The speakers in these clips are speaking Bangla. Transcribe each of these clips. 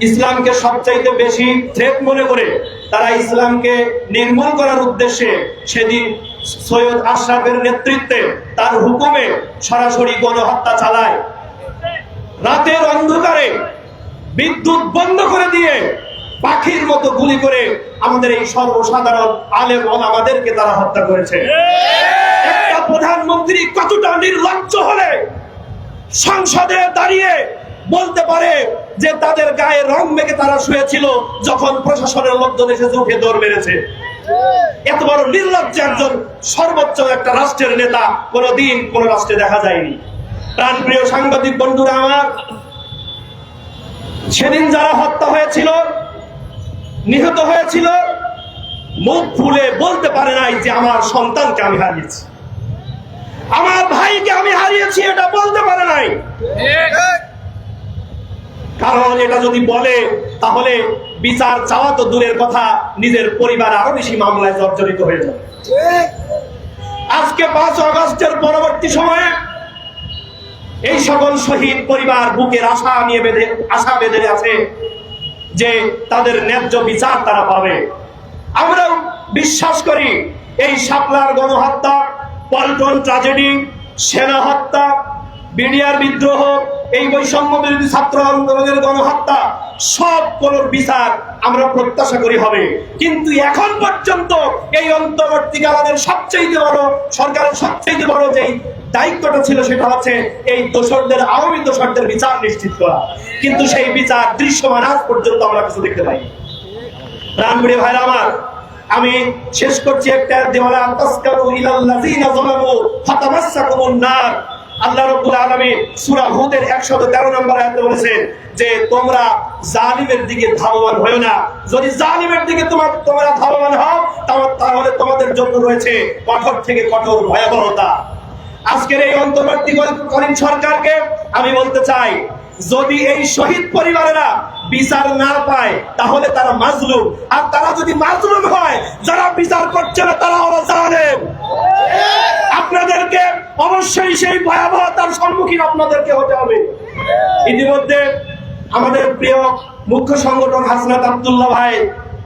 ইসলামকে সবচাইতে বেশি থ্রেট মনে করে তারা ইসলামকে নির্মূল করার উদ্দেশ্যে সেদিন সৈয়দ আশরাফের নেতৃত্বে তার হুকুমে সরাসরি গণহত্যা চালায়। রাতের অন্ধকারে বিদ্যুৎ বন্ধ করে দিয়ে পাখির মতো গুলি করে আমাদের এই সর্বসাধারণ আলেম আমাদেরকে তারা হত্যা করেছে। একটা প্রধানমন্ত্রী কতটা নির্লজ্জ হলে সংসদে দাঁড়িয়ে বলতে পারে যে তাদের গায়ে রং মেখে তারা শুয়েছিল যখন প্রশাসনের লোকজন এসে উঠে দৌড় মেরেছে। এত বড় নির্লজ্জ একজন সর্বোচ্চ একটা রাষ্ট্রের নেতা কোনোদিন কোন রাষ্ট্রে দেখা যায়নি। প্রাণপ্রিয় সাংবাদিক বন্ধুরা আমার, সেদিন যারা হত্যা হয়েছিল, নিহত হয়েছিল, মুখ ফুলে বলতে পারে নাই যে আমার সন্তানকে আমি হারিয়েছি। আমার ভাইকে আমি হারিয়েছি এটা বলতে পারে নাই। কারণ এটা যদি বলে, তাহলে বিচার চাওয়া তো দূরের কথা, নিজের পরিবার আরও বেশি মামলায় জর্জরিত হয়ে যাবে। আজকে পাঁচ আগস্টের পরবর্তী সময়ে এই সকল শহীদ পরিবার বুকের আশা নিয়ে বেঁধে, আশা বেঁধে আছে যে তাদের ন্যায্য বিচার তারা পাবে। আমরা বিশ্বাস করি, এই শাপলার গণহত্যা, পল্টন ট্রাজেডি, সেনা হত্যা বিডিআর বিদ্রোহ, এই বৈষম্য বিরোধী ছাত্র আন্দোলনের গণহত্যা, সব কোন বিচার আমরা প্রত্যাশা করি হবে। কিন্তু এখন পর্যন্ত এই অন্তর্বর্তীকালের সবচেয়ে বড়, সরকারের সবচেয়ে বড় যেই দায়িত্বটা ছিল সেটা হচ্ছে এই দোষরদের, আওয়ামী দোষরদের বিচার নিশ্চিত করা। কিন্তু সেই বিচার দৃশ্যমান আজ পর্যন্ত আমরা কিছু দেখতে পাই রানগুড়ি ভাইরা আমার, আমি শেষ করছি একটা দেওয়ালা তাসকারু ইলাল্লাযিনা যালামু ফাতামাসসাকুমুন নার। আল্লাহ রাব্বুল আলামিন সূরা হুদের 113 নম্বর আয়াতে বলেছেন যে, তোমরা জালিমের দিকে ধাবমান হয়ো না। যদি জালিমের দিকে তোমার, তোমরা ধাবমান হও তাহলে- তাহলে তোমাদের জন্য রয়েছে কঠোর থেকে কঠোর ভয়াবহতা। আজকের এই অন্তর্বর্তীকালীন সরকারকে আমি বলতে চাই, যদি এই শহীদ পরিবারেরা বিচার না পায়, তাহলে তারা মাজলুম। আর তারা যদি মাজলুম হয়, যারা বিচার করছে না, তারা ওরা জানেন আপনাদেরকে অবশ্যই সেই ভয়াবহতার সম্মুখীন আপনাদেরকে হতে হবে। ইতিমধ্যে আমাদের প্রিয় মুখ্য সংগঠন হাসনাত আব্দুল্লাহ ভাই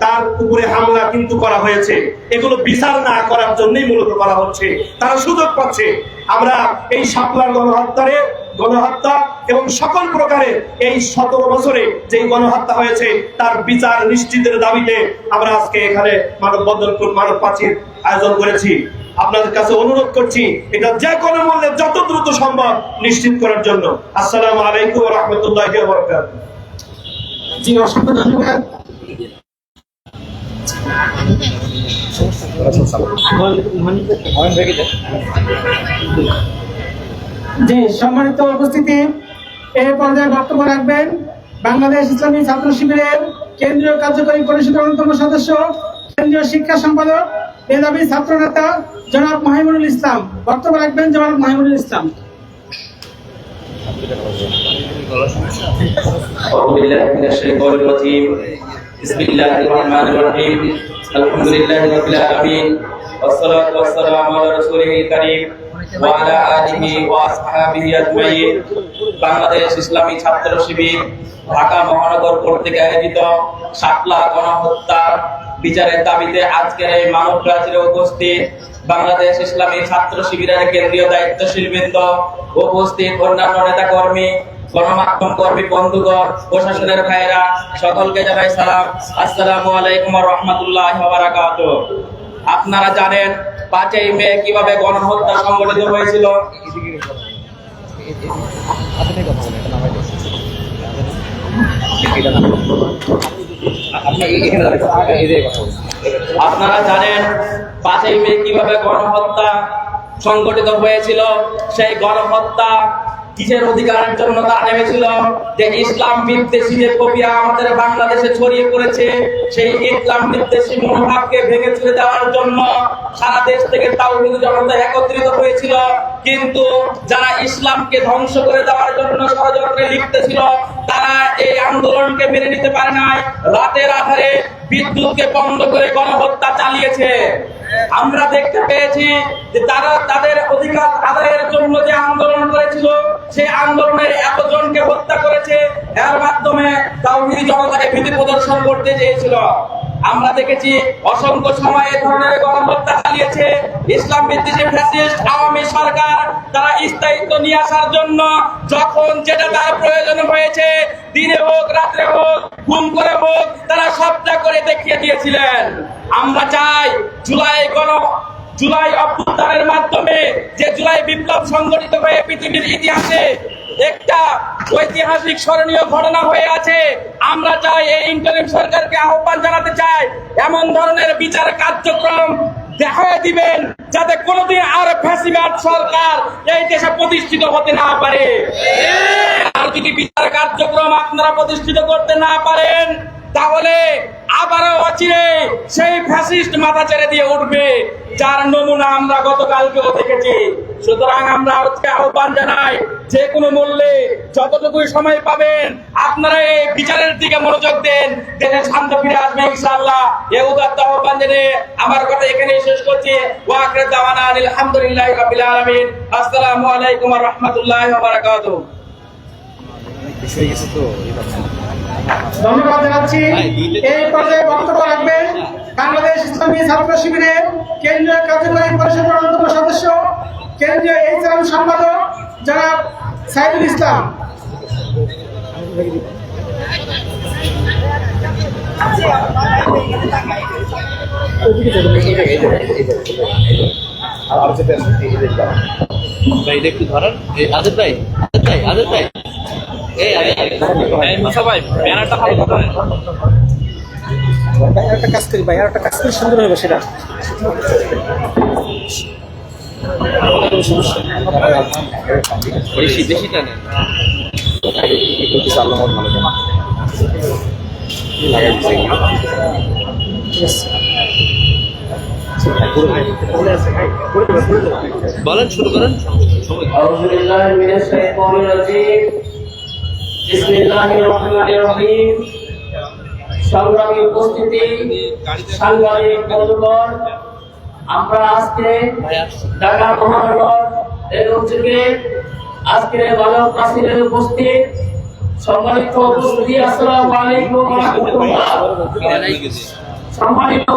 তার উপরে হামলা কিন্তু করা হয়েছে। এগুলো বিচার না করার জন্যই মূলত করা হচ্ছে। তারা সুযোগ পাচ্ছে। আমরা এই সাপলার গণহত্যারে গণহত্যা এবং সকল প্রকারের এই সতেরো বছরে যে গণহত্যা হয়েছে, তার বিচার নিশ্চিতের দাবিতে আমরা আজকে এখানে মানব বন্ধন মানব প্রাচীর আয়োজন করেছি। আপনাদের কাছে অনুরোধ করছি, এটা যে কোনো মূল্যে যত দ্রুত সম্ভব নিশ্চিত করার জন্য। আসসালামু আলাইকুম রহমতুল্লাহ জি, অসংখ্য ধন্যবাদ। জি, সম্মানিত উপস্থিতি এই পর্যায়ে বক্তব্য রাখবেন বাংলাদেশ ইসলামী ছাত্র শিবিরের কেন্দ্রীয় কার্যকরী পরিষদের অন্যতম সদস্য কেন্দ্রীয় শিক্ষা সম্পাদক মেধাবী ছাত্র নেতা জনাব মাহিমুল ইসলাম বক্তব্য রাখবেন জনাব মাহিমুল ইসলাম أعوذ بالله من الشيطان الرجيم بسم الله الرحمن الرحيم الحمد لله رب العالمين والصلاة والسلام على رسوله الكريم وعلى آله وأصحابه أجمعين বাংলাদেশ ইসলামী ছাত্র শিবির ঢাকা মহানগর কর্তৃক আয়োজিত সাতলা গণহত্যা বিচারের দাবিতে আজকের এই মানব প্রাচীরে উপস্থিত বাংলাদেশ ইসলামী ছাত্র শিবিরের কেন্দ্রীয় দায়িত্বশীল বৃন্দ, উপস্থিত অন্যান্য নেতা কর্মী গণমাধ্যম কর্মী, বন্ধুগণ, প্রশাসনের ভাইয়েরা, সকলকে জানাই সালাম। আসসালামু আলাইকুম রহমতুল্লাহ বারাকাত আপনারা জানেন, পাঁচই মে কীভাবে গণহত্যা সংগঠিত হয়েছিল? আপনারা জানেন পাঁচই মে কীভাবে গণহত্যা সংগঠিত হয়েছিল? সেই গণহত্যা কিসের অধিকারের জন্য তারা নেমেছিল? যে ইসলাম বিদ্বেষী যে কবিয়া আমাদের বাংলাদেশে ছড়িয়ে পড়েছে, সেই ইসলাম বিদ্বেষী মনোভাবকে ভেঙে চলে দেওয়ার জন্য সারা দেশ থেকে তাওহিদ জনতা একত্রিত হয়েছিল। কিন্তু যারা ইসলামকে ধ্বংস করে দেওয়ার জন্য ষড়যন্ত্রে লিপ্তেছিল তারা এই আন্দোলনকে মেনে নিতে পারে নাই। রাতের আধারে বিদ্যুৎকে বন্ধ করে গণহত্যা চালিয়েছে। আমরা দেখতে পেয়েছি যে তারা তাদের অধিকার আদায়ের জন্য যে আন্দোলন করেছিল সে আন্দোলনের এতজনকে হত্যা করেছে। এর মাধ্যমে তাওহিদি জনতাকে ভীতি প্রদর্শন করতে চেয়েছিল। আমরা দেখেছি অসংখ্য সময়ে ধরনের গণহত্যা চালিয়েছে, ইসলাম বিদ্বেষী ফ্যাসিস্ট আওয়ামী সরকার। তারা স্থায়িত্ব নিয়ে আসার জন্য যখন যেটা তার প্রয়োজন হয়েছে, দিনে হোক, রাত্রে হোক গুম করে হোক, তারা সবটা করে দেখিয়ে দিয়েছিলেন। আমরা চাই জুলাই গণ, জুলাই অভ্যুত্থানের মাধ্যমে যে জুলাই বিপ্লব সংগঠিত হয়ে পৃথিবীর ইতিহাসে একটা ঐতিহাসিক স্মরণীয় ঘটনা হয়ে আছে। আমরা চাই এই ইন্টারিম সরকারকে আহ্বান জানাতে চাই, এমন ধরনের বিচার কার্যক্রম দেখায় দিবেন, যাতে কোনোদিন আর ফ্যাসিবাদ সরকার এই দেশে প্রতিষ্ঠিত হতে না পারে। আর যদি বিচার কার্যক্রম আপনারা প্রতিষ্ঠিত করতে না পারেন তাহলে আবারও অচিরে সেই ফ্যাসিস্ট মাথা ছেড়ে দিয়ে উঠবে, যার নমুনা আমরা গতকালকেও দেখেছি। সুতরাং আমরা আজকে আহ্বান জানাই, যে কোনো মূল্যে যতটুকু সময় পাবেন, আপনারা এই বিচারের দিকে মনোযোগ দেন, দেশে শান্ত ফিরে আসবে ইনশাআল্লাহ। এ উদাত্ত আহ্বান জেনে আমার কথা এখানেই শেষ করছি। ওয়াকরে দাওয়ানা আলহামদুলিল্লাহ রাব্বিল আলামিন। আসসালামু আলাইকুম ওয়া রাহমাতুল্লাহি ওয়া বারাকাতুহু। ধন্যবাদ জানাচ্ছি। এই পর্যায়ে বক্তব্য রাখবেন বাংলাদেশ ইসলামী ছাত্র শিবিরের কেন্দ্রীয় কার্যকরী পরিষদের অন্যতম সদস্য কেন্দ্রীয় এইচআর সম্পাদক জনাব সাইদুল ইসলাম। ভাই একটু ধরেন আদের ভাই আদের ভাই আদের ভাই। এই আদের ভাই মুসা ভাই ব্যানারটা ভালো ধরেন একটা কাজ করি ভাই আর একটা কাজ করি সুন্দর হবে সেটা। বেশি বেশি টানেন বলেন শুরু করেন। সময়। উপস্থিতি আমরা আজকে মানব কাশিরের উপস্থিত সম্মানিত উপস্থিতি আসসালামু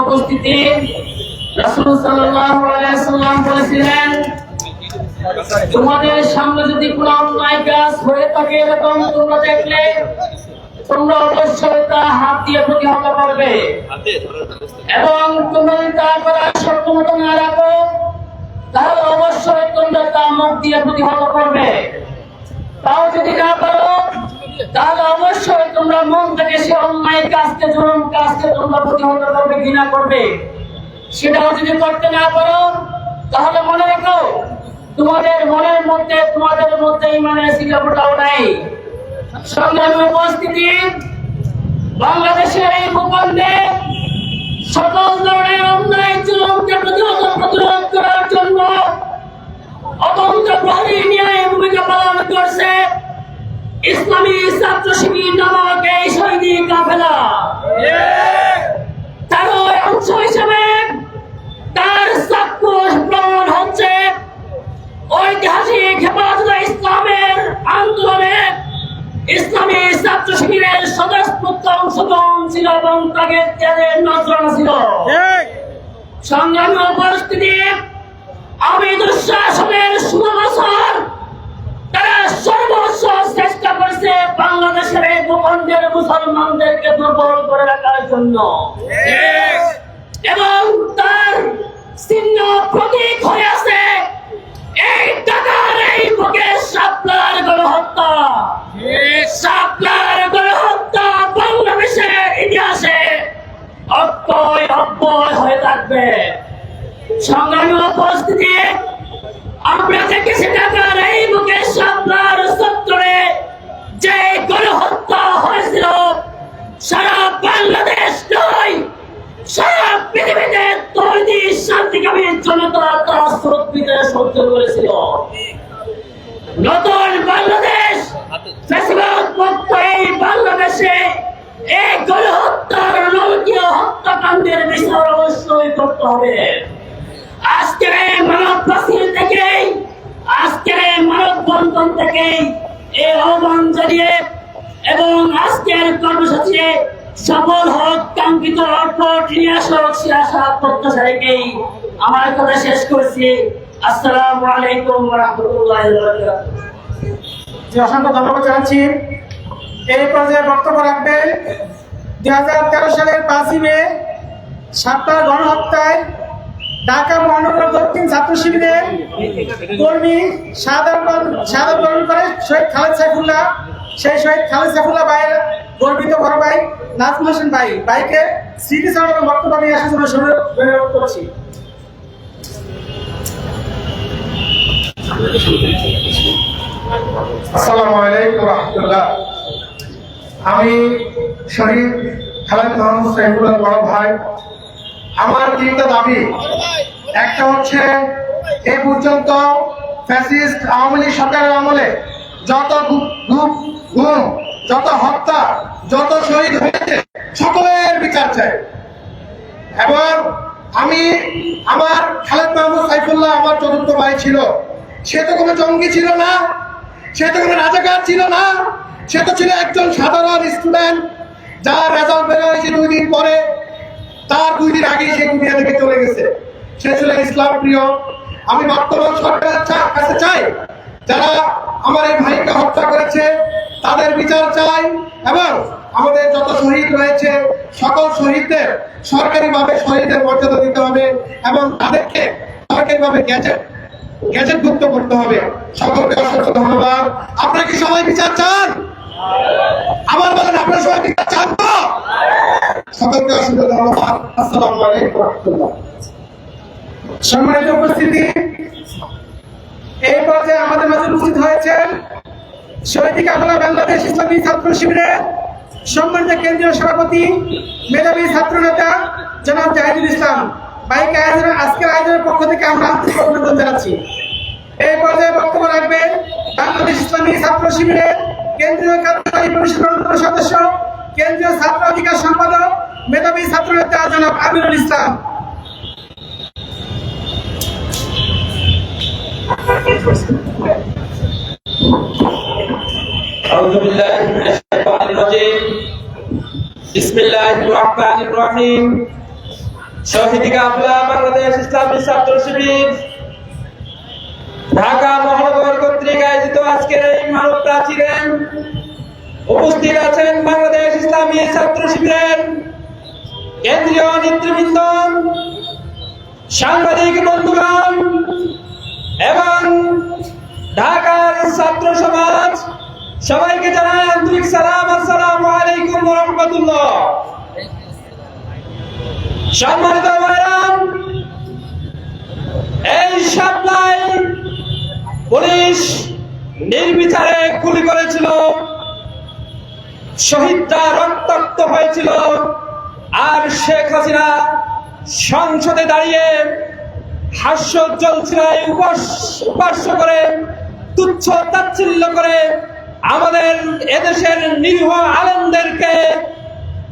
উপস্থিতি সাল্লাম বলেছিলেন তোমাদের সামনে যদি কোনো অন্যায় কাজ হয়ে থাকে, এরকম তোমরা দেখলে তোমরা অবশ্যই তা হাত দিয়ে প্রতিহত করবে। এবং তোমরা তা করার সক্ষমত না রাখো, তাহলে অবশ্যই তোমরা তা মুখ দিয়ে প্রতিহত করবে। তাও যদি না পারো, তাহলে অবশ্যই তোমরা মন থেকে সে অন্যায় কাজকে, জুলুম কাজকে তোমরা প্রতিহত ঘৃণা করবে। সেটাও যদি করতে না পারো, তাহলে মনে রেখো তোমাদের মনের মধ্যে, তোমাদের মধ্যে ইমানের শিকাপটাও নাই। সংগ্রামী উপস্থিতি, বাংলাদেশের এই ভূখণ্ডে সকল ধরনের অন্যায় প্রতিহত প্রতিরোধ করার জন্য অতন্ত্র প্রহরী ন্যায় ভূমিকা পালন করছে। ইসলামী ছাত্র শিবির নামক সংগ্রামী পরিস্থিতি, আমি দুঃশাসনের ষোলো তারা সর্বোচ্চ চেষ্টা করছে বাংলাদেশের এই মুসলমানদেরকে দুর্বল করে রাখার জন্য। এবং তার চিহ্ন প্রতীক হয়ে আছে এই টাকার এই বুকে সাপলার জনতা তারা হত্যাকাণ্ডের বিচার অবশ্যই করতে হবে। আজকের এই মানব প্রাচীর থেকে আজকের এই মানব বন্ধন থেকে এই আহ্বান জানিয়ে এবং আজকের কর্মসূচি সফল হোক কাঙ্ক্ষিত অর্থ নিয়ে আসক সে আশা প্রত্যাশা রেখেই আমার কথা শেষ করছি। আসসালামু আলাইকুম রহমতুল্লাহ অসংখ্য ধন্যবাদ জানাচ্ছি। এই পর্যায়ে বক্তব্য রাখবেন দুই হাজার তেরো সালের পাঁচই মে সাতটার গণহত্যায় ঢাকা মহানগর দক্ষিণ ছাত্র শিবিরের কর্মী সাধারণ বরণ করে শহীদ খালেদ সাইফুল্লাহ। সেই শহীদ খালেদ সাইফুল্লাহ ভাইয়ের গর্বিত বড় ভাই নাজমুল হোসেন ভাই। ভাইকে স্মৃতিচারণ বক্তব্য নিয়ে আসার জন্য অনুরোধ করছি। আমি শহীদ খালেদ মোহাম্মদ বড় ভাই। আমার তিনটা দাবি। একটা হচ্ছে, এ পর্যন্ত আওয়ামী লীগ সরকারের আমলে যত গুম যত হত্যা, যত শহীদ হয়েছে, সকলের বিচার চাই। এবং আমি আমার খালেদ মাহমুদ সাইফুল্লাহ আমার চতুর্থ ভাই ছিল। সে তো কোনো জঙ্গি ছিল না। সে তো কোনো রাজাকার ছিল না। সে তো ছিল একজন সাধারণ স্টুডেন্ট, যার রেজাল্ট বের হয়েছে দুই দিন পরে। তার দুই দিন আগেই সে দুনিয়া থেকে চলে গেছে। সে ছিল ইসলাম প্রিয়। আমি বর্তমান সরকারের কাছে চাই, যারা আমার এই ভাইকে হত্যা করেছে, তাদের বিচার চাই এবং আমাদের যত শহীদ রয়েছে, সকল শহীদদের সরকারিভাবে শহীদের মর্যাদা দিতে হবে এবং তাদেরকে সরকারিভাবে গ্যাজেট গ্যাজেট মুক্ত করতে হবে। সকলকে অসংখ্য ধন্যবাদ। আপনারা কি সবাই বিচার চান? আমার বলেন, আপনারা সবাই বিচার চান তো? সকলকে অসংখ্য ধন্যবাদ। আসসালামু সম্মানিত উপস্থিতি, এই পর্যায়ে আমাদের মাঝে উপস্থিত হয়েছেন শহীদ কাফলা বাংলাদেশ ইসলামী ছাত্র শিবিরের সম্মানিত কেন্দ্রীয় সভাপতি, মেধাবী ছাত্র নেতা জনাব জাহিদুল ইসলাম। বাইক আয়োজন আজকের আয়োজনের পক্ষ থেকে আমরা আন্তরিক অভিনন্দন জানাচ্ছি এই পর্যায়ে বক্তব্য রাখবেন বাংলাদেশ ইসলামী ছাত্র শিবিরের কেন্দ্রীয় কার্যকরী পরিষদের অন্যতম সদস্য কেন্দ্রীয় ছাত্র অধিকার সম্পাদক মেধাবী ছাত্র নেতা জনাব আমিরুল ইসলাম أعوذ بالله من الشيطان الرجيم بسم الله الرحمن الرحيم শহীদ কাফলা বাংলাদেশ ইসলামী ছাত্র শিবির, ঢাকা মহানগর কর্তৃক আয়োজিত আজকের এই মানব প্রাচীরে উপস্থিত আছেন বাংলাদেশ ইসলামী ছাত্র শিবিরের কেন্দ্রীয় নেতৃবৃন্দ, সাংবাদিক বন্ধুগণ এবং ঢাকার ছাত্র সমাজ। সবাইকে জানাই আন্তরিক সালাম, আসসালামু আলাইকুম রাহমাতুল্লাহ। সম্মানিত ভাইরাম এই সাপ্লাই পুলিশ নির্বিচারে গুলি করেছিল, শহীদরা রক্তাক্ত হয়েছিল, আর শেখ হাসিনা সংসদে দাঁড়িয়ে হাস্যোজ্জ্বল ছিলায় উপাস্য করে, তুচ্ছ তাচ্ছিল্য করে আমাদের এদেশের নিরীহ আলেমদেরকে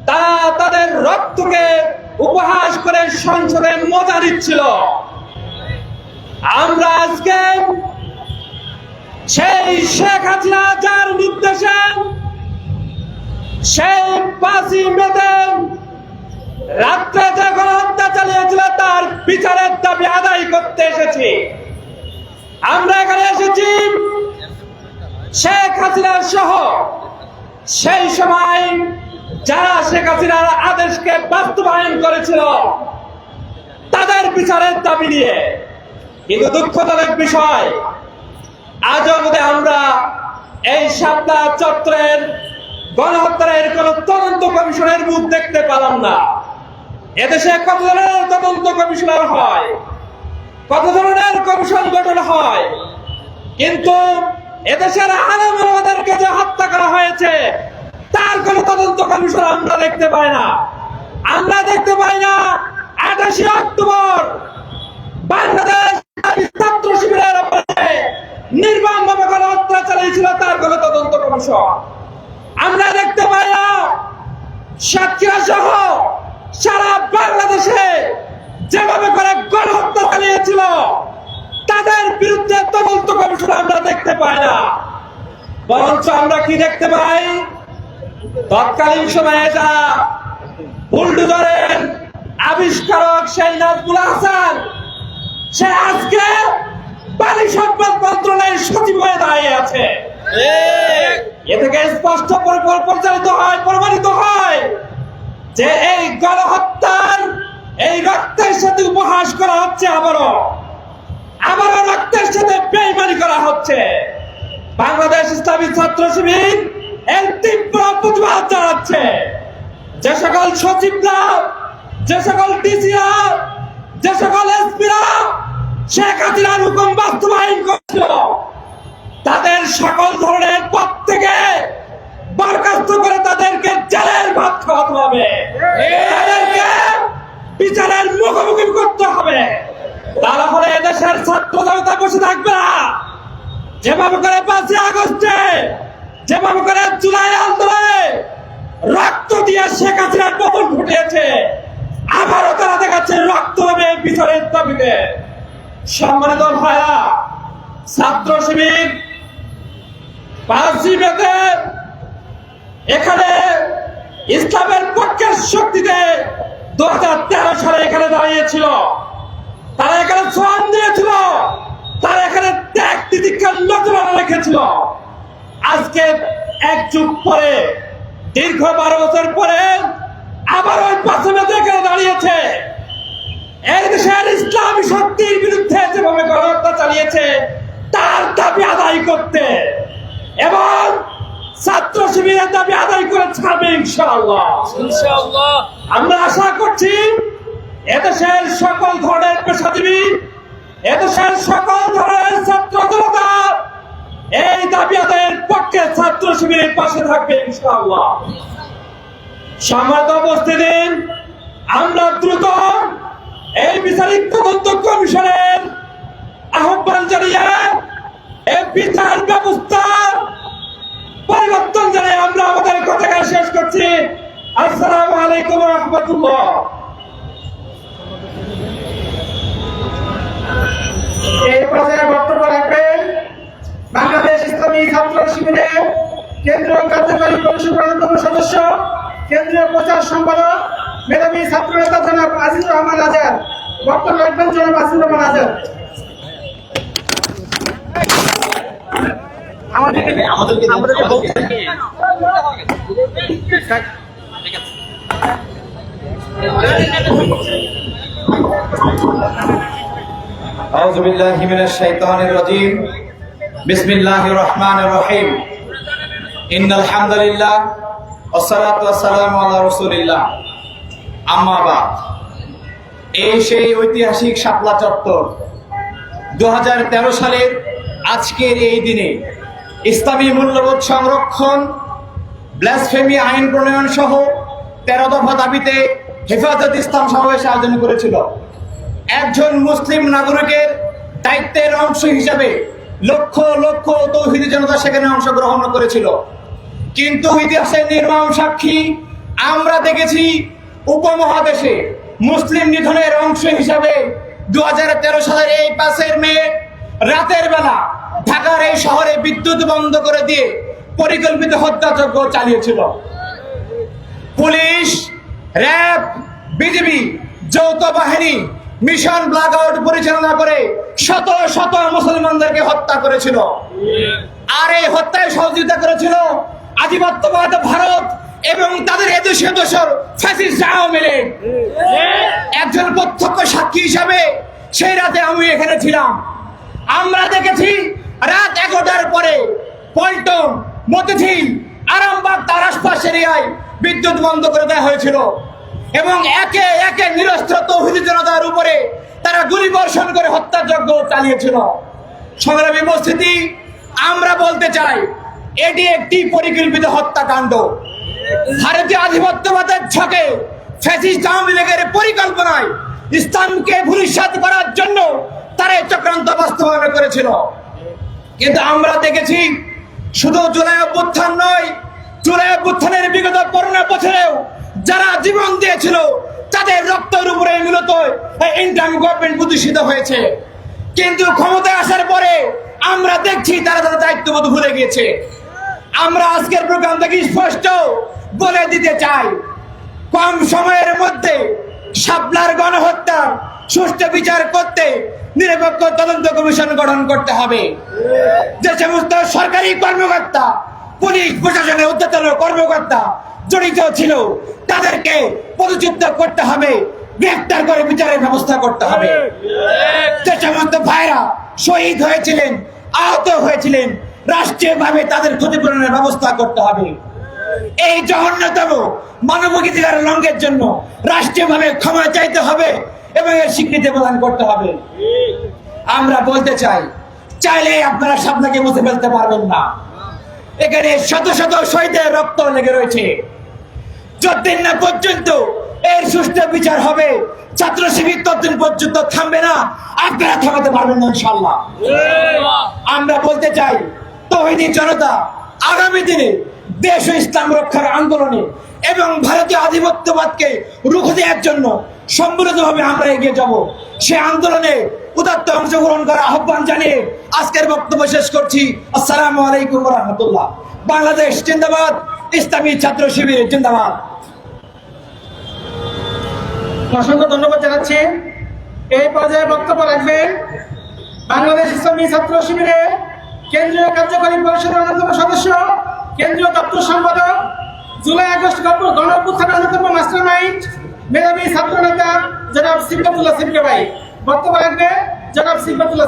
তারা তাদের রক্তকে উপহাস করে সংসদে মজা দিচ্ছিল। আমরা আজকে সেই শেখ হাসিনা যার নির্দেশে সেই পাঁচই মেতে রাত্রে যে গণহত্যা চালিয়েছিল, তার বিচারের দাবি আদায় করতে এসেছি। আমরা এখানে এসেছি শেখ হাসিনার সহ। সেই সময় যারা শেখ হাসিনার বাস্তবায়ন করেছিল তাদের বিচারের দাবি নিয়ে। কিন্তু দুঃখজনক বিষয়, আজ অবধি আমরা এই সাতটা চত্বরের গণহত্যার কোন তদন্ত কমিশনের মুখ দেখতে পেলাম না। এদেশে কত ধরনের তদন্ত কমিশনার হয়, কত ধরনের কমিশন গঠন হয়, কিন্তু এদেশের আলমদেরকে যে হত্যা করা হয়েছে, তার কোন তদন্ত কমিশন আমরা দেখতে পাই না। আমরা দেখতে পাই না, আঠাশে অক্টোবর বাংলাদেশ ছাত্র শিবিরের নির্মম ভাবে কোনো হত্যা চালিয়েছিল তার কোন তদন্ত কমিশন। আমরা দেখতে পাই না, সাতক্ষীরা সহ সারা বাংলাদেশে যেভাবে করে গণহত্যা চালিয়েছিল, তাদের বিরুদ্ধে তদন্ত কমিশন আমরা দেখতে পাই না। বরঞ্চ আমরা কি দেখতে পাই? তৎকালীন সময়ে যারা বুলডুজারের আবিষ্কারক সেই নাজমুল হাসান সে আজকে পানি সম্পদ মন্ত্রণালয়ের সচিব হয়ে দাঁড়িয়ে আছে। এ থেকে স্পষ্ট পরি- পরি- পরিচালিত হয় প্রমাণিত হয় যে এই গণহত্যার এই রক্তের সাথে উপহাস করা হচ্ছে আবারও। আবারও রক্তের সাথে বেইমানি করা হচ্ছে। বাংলাদেশ ইসলামী ছাত্র শিবির এর তীব্র প্রতিবাদ জানাচ্ছে যে সকল সচিবরা, যে সকল ডিসিরা যে সকল এসপিরা শেখ হাসিনার হুকুম বাস্তবায়ন করছিল, তাদের সকল ধরনের পদ থেকে বরখাস্ত করে তাদেরকে জেলের ভাত খাওয়াতে হবে। তাদেরকে বিচারের মুখোমুখি করতে হবে। তা না হলে এদেশের ছাত্র বসে থাকবে না। যেভাবে করে পাঁচই আগস্টে, যেভাবে করে জুলাই আন্দোলনে রক্ত দিয়ে শেখ হাসিনার পতন ঘটিয়েছে। আবারও তারা দেখাচ্ছে রক্ত হবে বিচারের দাবিতে। সম্মানিত ভাইরা, ছাত্র শিবির এখানে ইসলামের পক্ষের শক্তিতে দুহাজার তেরো সালে এখানে দাঁড়িয়েছিল। তারা এখানে শ্রম দিয়েছিল। তারা এখানে ত্যাগ তিতিক্ষার নজরানা রেখেছিল। আজকে এক যুগ পরে দীর্ঘ বারো বছর পরে আবার ওই পাশে এখানে দাঁড়িয়েছে। এই দেশের ইসলামী শক্তির বিরুদ্ধে যেভাবে গণহত্যা চালিয়েছে তার দাবি আদায় করতে। এবং ছাত্র শিবিরের দাবি আদায় করে ছাড়বে ইনশাআল্লাহ। ইনশাআল্লাহ। আমরা আশা করছি এদেশের সকল ধরনের পেশাজীবী এদেশের সকল ধরনের ছাত্র জনতা এই দাবি আদায়ের পক্ষে ছাত্র শিবিরের পাশে থাকবে ইনশাআল্লাহ। সম্মানিত উপস্থিতি আমরা দ্রুত এই বিচারিক তদন্ত কমিশনের আহ্বান জানিয়ে এই বিচার ব্যবস্থা পরিবর্তন জানিয়ে আমরা আমাদের কথাটা শেষ করছি। আসসালামু আলাইকুম রহমতুল্লাহ। এই পর্যায়ে বক্তব্য বাংলাদেশ ইসলামী ছাত্র শিবিরের কেন্দ্রীয় কার্যকরী পরিষদের অন্যতম সদস্য কেন্দ্রীয় প্রচার সম্পাদক মেধাবী ছাত্র নেতা জনাব আজিজুর রহমান আজাদ বক্তব্য রাখবেন জনাব আজিজুর রহমান আজাদ أعوذ بالله من الشيطان الرجيم বিসমিল্লাহ রহমান রহিম ইন আলহামদুলিল্লাহ আসসালাম আল্লাহ রসুলিল্লাহ আম্মাবাদ এই সেই ঐতিহাসিক শাপলা চত্বর দু হাজার তেরো সালের আজকের এই দিনে ইসলামী মূল্যবোধ সংরক্ষণ, ব্লাসফেমি আইন প্রণয়ন সহ তেরো দফা দাবিতে হেফাজত ইসলাম সমাবেশ আয়োজন করেছিল। একজন মুসলিম নাগরিকের দায়িত্বের অংশ হিসাবে লক্ষ লক্ষ তৌহিদি জনতা সেখানে অংশগ্রহণ করেছিল। কিন্তু ইতিহাসের নির্মম সাক্ষী আমরা দেখেছি উপমহাদেশে মুসলিম নিধনের অংশ হিসাবে দু হাজার তেরো সালের এই পাশের মেয়ে রাতের বেলা ঢাকার এই শহরে বিদ্যুৎ বন্ধ করে দিয়ে পরিকল্পিত হত্যাযজ্ঞ চালিয়েছিল। পুলিশ, র্যাব, বিজিবি, যৌথ বাহিনী মিশন ব্ল্যাক আউট পরিচালনা করে শত শত মুসলমানদেরকে হত্যা করেছিল। আর এই হত্যায় সহযোগিতা করেছিল আধিপত্যবাদ ভারত এবং তাদের এদেশীয় দোষর ফ্যাসিস্ট আওয়ামী একজন প্রত্যক্ষ সাক্ষী হিসাবে সেই রাতে আমি এখানে ছিলাম। আমরা দেখেছি রাত এগারোটার পরে পল্টন, মতিঝিল, আরামবাগ তার আশপাশ এরিয়ায় বিদ্যুৎ বন্ধ করে দেওয়া হয়েছিল। এবং একে একে নিরস্ত্র তৌহিদি জনতার উপরে তারা গুলি বর্ষণ করে হত্যাযজ্ঞ চালিয়েছিল। সংগ্রামী উপস্থিতি, আমরা বলতে চাই, এটি একটি পরিকল্পিত হত্যাকাণ্ড। ভারতীয় আধিপত্যবাদের ছকে ফ্যাসিস্ট আওয়ামী লীগের পরিকল্পনায় ইসলামকে ভূমিষ্যাত করার জন্য তারা এই চক্রান্ত বাস্তবায়ন করেছিল। কিন্তু আমরা দেখেছি, শুধু জুলাই অভ্যুত্থান নয়, জুলাই অভ্যুত্থানের বিগত করোনা বছরেও যারা জীবন দিয়েছিল, তাদের রক্তের উপরে মূলত ইন্টার্ন গভর্নমেন্ট প্রতিষ্ঠিত হয়েছে। কিন্তু ক্ষমতায় আসার পরে আমরা দেখছি তারা তাদের দায়িত্ববোধ ভুলে গিয়েছে। আমরা আজকের প্রোগ্রাম থেকে স্পষ্ট বলে দিতে চাই, কম সময়ের মধ্যে শাপলার গণহত্যা, সুষ্ঠু বিচার করতে নিরপেক্ষ তদন্ত কমিশন গঠন করতে হবে। যে সমস্ত সরকারি কর্মকর্তা পুলিশ প্রশাসনের উদ্যতন কর্মকর্তা জড়িত ছিল, তাদেরকে পদচ্যুত করতে হবে, গ্রেফতার করে বিচারের ব্যবস্থা করতে হবে। যে সমস্ত ভাইরা শহীদ হয়েছিলেন, আহত হয়েছিলেন, রাষ্ট্রীয়ভাবে তাদের ক্ষতিপূরণের ব্যবস্থা করতে হবে। এই জঘন্যতম মানবাধিকার লঙ্ঘের জন্য রাষ্ট্রীয়ভাবে ক্ষমা চাইতে হবে এবং এর স্বীকৃতি প্রদান করতে হবে। আমরা বলতে চাই চাইলে আপনারা স্বপ্নকে মুছে ফেলতে পারবেন না। এখানে শত শত শহীদের রক্ত লেগে রয়েছে। যতদিন না পর্যন্ত এর সুষ্ঠু বিচার হবে, ছাত্র শিবির ততদিন পর্যন্ত থামবে না। আপনারা থামাতে পারবেন না ইনশাল্লাহ আমরা বলতে চাই, তহিদি জনতা আগামী দিনে দেশ ও ইসলাম রক্ষার আন্দোলনে এবং ভারতীয় আধিপত্যবাদকে রুখে দেওয়ার জন্য সম্মিলিতভাবে আমরা এগিয়ে যাব। সে আন্দোলনে উদাত্ত অংশগ্রহণ করার আহ্বান জানিয়ে আজকের বক্তব্য শেষ করছি। আসসালামু আলাইকুম রহমতুল্লাহ বাংলাদেশ জিন্দাবাদ, ইসলামী ছাত্র শিবির জিন্দাবাদ। অসংখ্য ধন্যবাদ জানাচ্ছি। এই পর্যায়ে বক্তব্য রাখবেন বাংলাদেশ ইসলামী ছাত্র শিবিরের কেন্দ্রীয় কার্যকরী পরিষদের অন্যতম সদস্য, কেন্দ্রীয় দপ্তর সম্পাদক, জুলাই আগস্ট গণ অভ্যুত্থানের অন্যতম মাস্টার মাইন্ড মেধাবী ছাত্র নেতা জনাব সিফাতুল্লাহ সিফকে ভাই। বক্তব্য রাখবে জনাব সিফাতুল্লাহ